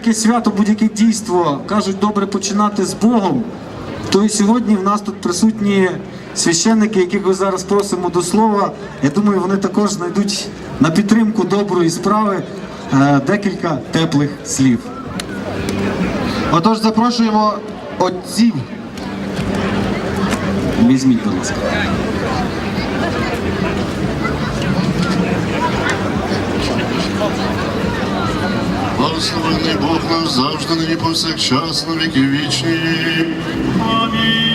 Будь-яке свято, будь-яке дійство кажуть добре починати з Богом. То і сьогодні в нас тут присутні священники, яких ви зараз просимо до слова. Я думаю, вони також знайдуть на підтримку доброї справи е, декілька теплих слів. Отож, запрошуємо отців. Візьміть, будь ласка. Благословений Бог наш завжди нині повсякчас на віки вічні. Амінь.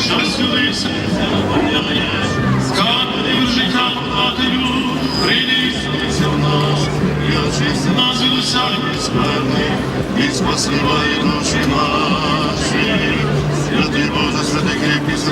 що сюдися, скарбів життя прийди і в нас, і очисти нас від усякої скверни, І душі наші.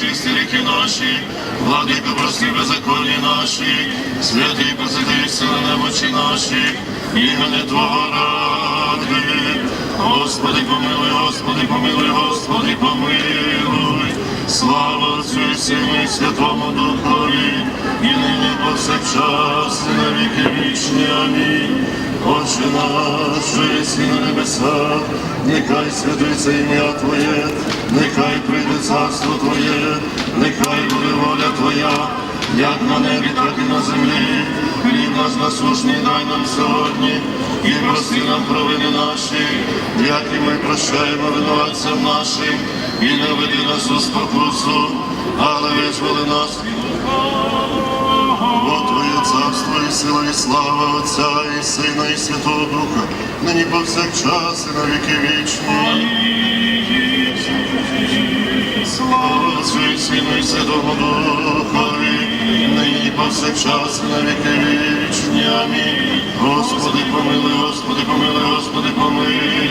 Господи, очисти ріки наші, владико, прости беззаконні наші, святий посиди сили немочі наші, імени Твого ради. Господи, помилуй, Господи, помилуй, Господи, помилуй. Слава Отцю і Сину і Святому Духові, і нині повсякчас, і на віки вічні. Амінь. Отче наш, що єси на небесах, нехай святиться ім'я Твоє, нехай прийде царство Твоє, нехай буде воля Твоя, як на небі, так і на землі. Хліб наш насушний дай нам сьогодні, і прости нам провини наші, як і ми прощаємо винуватцям нашим, і не веди нас у спокусу, але визволи нас Бо Твоє царство і сила, і слава Отця, і Сина, і Святого Духа, нині повсякчас, і на віки вічні. Сину, Святому Духові, нині повсякчас, на віки вічні. Амінь. Господи, помили, Господи, помили, Господи, помилуй.